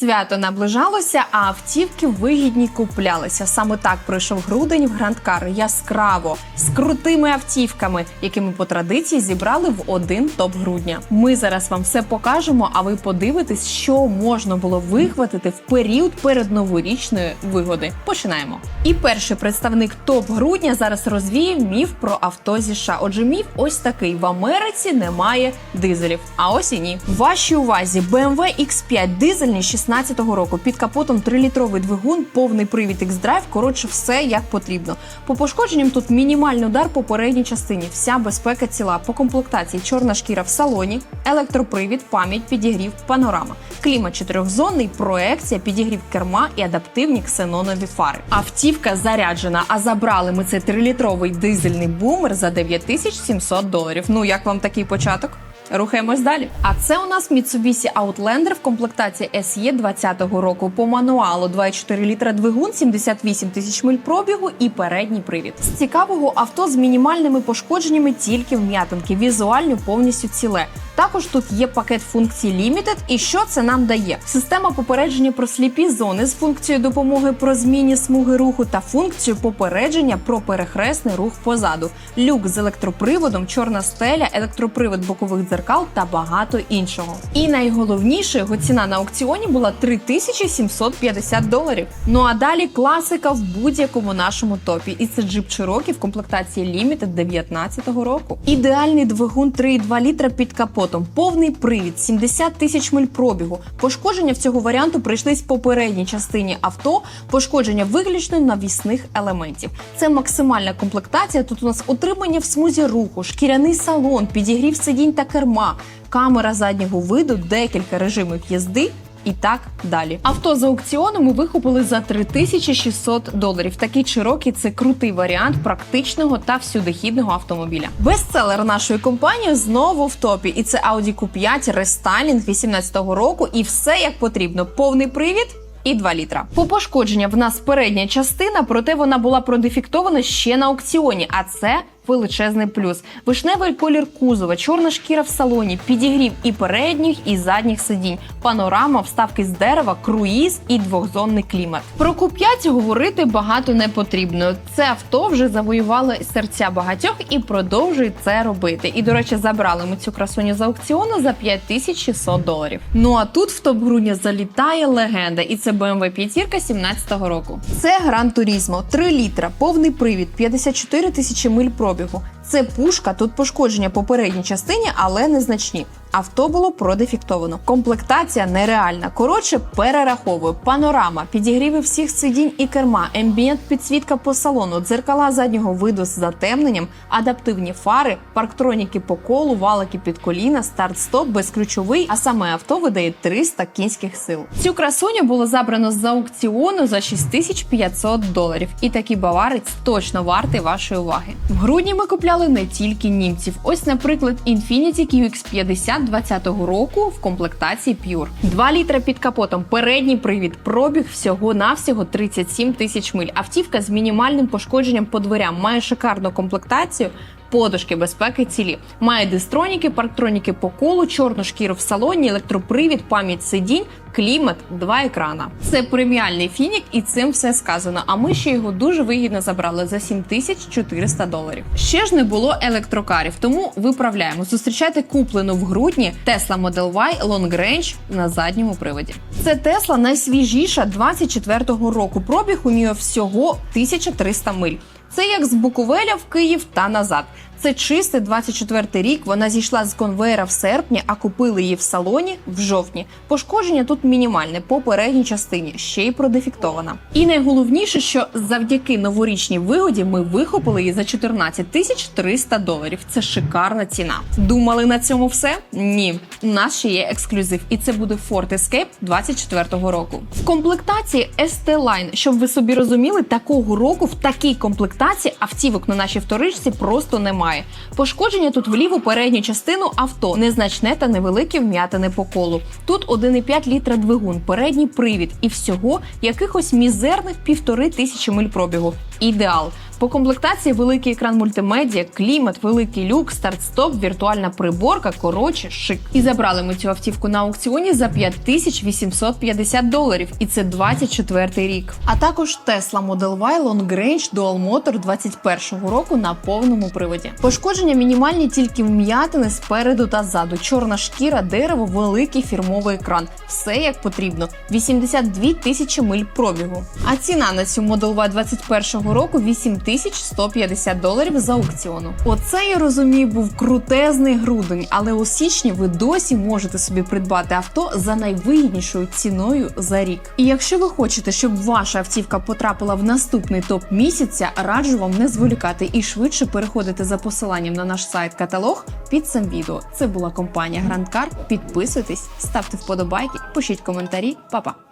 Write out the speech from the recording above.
Свято наближалося, а автівки вигідні куплялися. Саме так пройшов грудень в грандкар яскраво з крутими автівками, які ми по традиції зібрали в один топ грудня. Ми зараз вам все покажемо. А ви подивитесь, що можна було вихватити в період перед передноворічної вигоди. Починаємо. І перший представник топ грудня зараз розвіє міф про авто зі США. Отже, міф ось такий: в Америці немає дизелів. А ось і ні. Вашій увазі BMW X5 дизельні 16 2016 року. Під капотом 3-літровий двигун, повний привід X-Drive, коротше, все як потрібно. По пошкодженням тут мінімальний удар по передній частині. Вся безпека ціла. По комплектації чорна шкіра в салоні, електропривід, пам'ять, підігрів, панорама, клімат чотирьохзонний, проекція, підігрів керма і адаптивні ксенонові фари. Автівка заряджена. А забрали ми цей 3-літровий дизельний бумер за 9700 доларів. Ну як вам такий початок? Рухаємось далі. А це у нас Mitsubishi Outlander в комплектації SE 20-го року по мануалу 2,4 літра двигун, 78 тисяч миль пробігу і передній привід. З цікавого авто з мінімальними пошкодженнями тільки вм'ятинки, візуально повністю ціле. Також тут є пакет функцій Limited. І що це нам дає? Система попередження про сліпі зони з функцією допомоги про зміні смуги руху та функцію попередження про перехресний рух позаду, люк з електроприводом, чорна стеля, електропривод бокових дзеркал та багато іншого. І найголовніше його ціна на аукціоні була 3750 доларів. Ну а далі класика в будь-якому нашому топі. І це джип Cherokee в комплектації Limited 19-го року. Ідеальний двигун 3,2 літра під капотом, повний привід, 70 тисяч миль пробігу. Пошкодження в цього варіанту прийшлись попередній частині авто, пошкодження виключно навісних елементів. Це максимальна комплектація. Тут у нас утримання в смузі руху, шкіряний салон, підігрів сидінь та керма, камера заднього виду, декілька режимів їзди. І так далі. Авто з аукціону ми вихопили за 3600 доларів. Такий Cherokee – це крутий варіант практичного та всюдихідного автомобіля. Бестселер нашої компанії знову в топі. І це Audi Q5 рестайлінг 18-го року. І все як потрібно. Повний привід. І 2 літра. По пошкодження в нас передня частина, проте вона була продефектована ще на аукціоні. А це величезний плюс. Вишневий колір кузова, чорна шкіра в салоні, підігрів і передніх, і задніх сидінь, панорама, вставки з дерева, круїз і двохзонний клімат. Про Q5 говорити багато не потрібно. Це авто вже завоювало серця багатьох і продовжує це робити. І, до речі, забрали ми цю красуню з аукціону за 5600 доларів. Ну а тут в топ грудня залітає легенда, і це BMW 5 17-го року. Це Gran Turismo, 3 літра, повний привід, 54 тисячі миль пробігу. Це пушка, тут пошкодження по передній частині, але незначні. Авто було продефектовано. Комплектація нереальна. Коротше, перераховую. Панорама, підігріви всіх сидінь і керма, ембієнт підсвітка по салону, дзеркала заднього виду з затемненням, адаптивні фари, парктроніки по колу, валики під коліна, старт-стоп, безключовий, а саме авто видає 300 кінських сил. Цю красуню було забрано з аукціону за 6500 доларів. І такий баварець точно вартий вашої уваги. В грудні ми купляли не тільки німців. Ось, наприклад, Infiniti QX50 2020 року в комплектації Pure. 2 літра під капотом, передній привід, пробіг всього-навсього 37 тисяч миль. Автівка з мінімальним пошкодженням по дверям має шикарну комплектацію. Подушки безпеки цілі. Має дистроніки, парктроніки по колу, чорну шкіру в салоні, електропривід, пам'ять сидінь, клімат, два екрана. Це преміальний фінік, і цим все сказано. А ми ще його дуже вигідно забрали за 7400 доларів. Ще ж не було електрокарів, тому виправляємо. Зустрічайте куплену в грудні Tesla Model Y Long Range на задньому приводі. Це Tesla найсвіжіша 24-го року. Пробіг у нього всього 1300 миль. Це як з Буковеля в Київ та назад. Це чистий 24 рік. Вона зійшла з конвейера в серпні, а купили її в салоні в жовтні. Пошкодження тут мінімальне по передній частині, ще й продефектована. І найголовніше, що завдяки новорічній вигоді ми вихопили її за 14 тисяч 300 доларів. Це шикарна ціна. Думали на цьому все? Ні, у нас ще є ексклюзив, і це буде Ford Escape 24-го року. В комплектації ST-Line, щоб ви собі розуміли, такого року в такій комплектації автівок на нашій вторичці просто немає. Пошкодження тут в ліву передню частину авто, незначне та невеликі вм'ятини по колу. Тут 1,5 літра двигун, передній привід і всього якихось мізерних півтори тисячі миль пробігу. Ідеал. По комплектації великий екран мультимедіа, клімат, великий люк, старт-стоп, віртуальна приборка. Коротше, шик. І забрали ми цю автівку на аукціоні за 5850 доларів. І це 24 рік. А також Tesla Model Y Long Range Dual Motor 21 року на повному приводі. Пошкодження мінімальні тільки вм'ятини спереду та ззаду. Чорна шкіра, дерево, великий фірмовий екран. Все як потрібно. 82 тисячі миль пробігу. А ціна на цю Model Y 21 року 8150 доларів за аукціону. Оце я розумію, був крутезний грудень, але у січні ви досі можете собі придбати авто за найвигіднішою ціною за рік. І якщо ви хочете, щоб ваша автівка потрапила в наступний топ місяця, раджу вам не зволікати і швидше переходити за посиланням на наш сайт каталог під цим відео. Це була компанія Grand Car. Підписуйтесь, ставте вподобайки, пишіть коментарі. Па-па!